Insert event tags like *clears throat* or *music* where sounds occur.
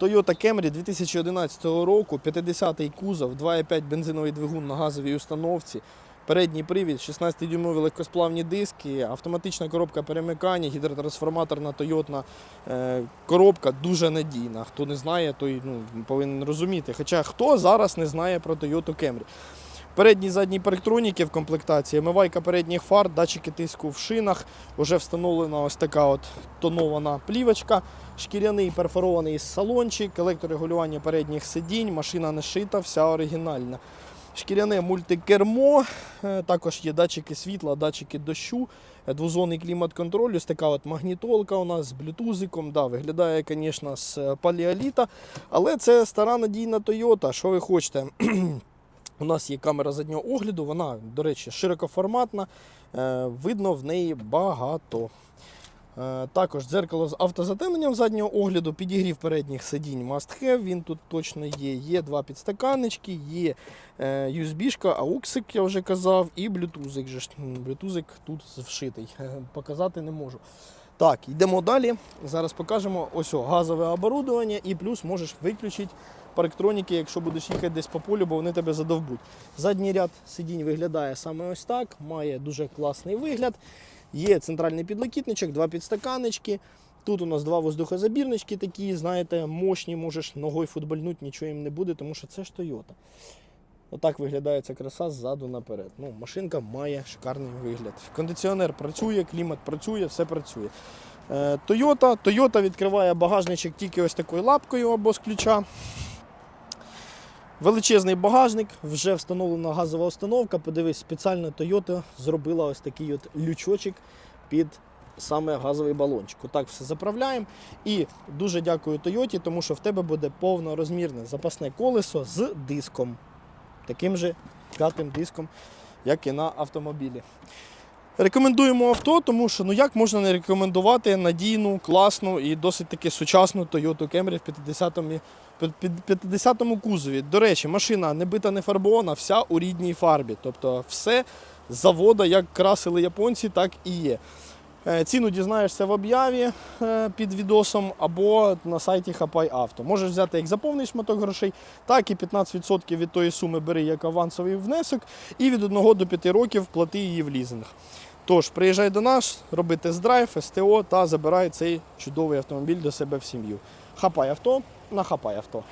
Toyota Camry 2011 року, 50-й кузов, 2,5 бензиновий двигун на газовій установці, передній привід, 16-дюймові легкосплавні диски, автоматична коробка перемикання, гідротрансформаторна Toyota е, коробка дуже надійна. Хто не знає, той ну, повинен розуміти. Хоча хто зараз не знає про Toyota Camry. Передні задні парктроніки в комплектації, омивайка передніх фар, датчики тиску в шинах, вже встановлена ось така от тонована плівочка, шкіряний перфорований салончик, електрорегулювання передніх сидінь, машина не шита, вся оригінальна. Шкіряне мультикермо, е, також є датчики світла, датчики дощу, е, двозонний клімат-контроль, ось така от магнітолка у нас з блютузиком. Да, виглядає, звісно, з е, паліоліта, але це стара надійна Toyota. Що ви хочете? *clears throat* У нас є камера заднього огляду, вона, до речі, широкоформатна, е, видно в неї багато. Е, Також дзеркало з автозатемненням заднього огляду, підігрів передніх сидінь must have, він тут точно є. Є два підстаканнички, є е, USB-шка, ауксик, я вже казав, і. М, Блютузик тут вшитий. Показати не можу. Так, йдемо далі. Зараз покажемо ось о, газове оборудовання і плюс можеш виключити парктроніки, якщо будеш їхати десь по полю, бо вони тебе задовбуть. Задній ряд сидінь виглядає саме ось так, має дуже класний вигляд. Є центральний підлокітничок, два підстаканнички. Тут у нас два воздухозабірнички такі, знаєте, мощні, можеш ногою футбольнути, нічого їм не буде, тому що це ж Toyota. Отак виглядає ця краса ззаду наперед. Ну, машинка має шикарний вигляд. Кондиціонер працює, клімат працює, все працює. Е, Toyota. Toyota відкриває багажничок тільки ось такою лапкою або з ключа. Величезний багажник, вже встановлена газова установка. Подивись, спеціально Toyota зробила ось такий от лючочок під саме газовий балончик. Отак все заправляємо. І дуже дякую Toyota, тому що в тебе буде повнорозмірне запасне колесо з диском. Таким же п'ятим диском, як і на автомобілі. Рекомендуємо авто, тому що ну як можна не рекомендувати надійну, класну і досить таки сучасну Toyota Camry в 50-му під- під 50-му кузові. До речі, машина не бита, не фарбована, вся у рідній фарбі. Тобто все завода, як красили японці, так і є. Е, Ціну дізнаєшся в об'яві е, під відосом або на сайті Хапай Авто. Можеш взяти як за повний шматок грошей, так і 15% від тої суми бери як авансовий внесок, і від 1 до 5 років плати її в лізинг. Тож, приїжджай до нас, роби тест-драйв, СТО та забирай цей чудовий автомобіль до себе в сім'ю. Хапай авто на хапай авто.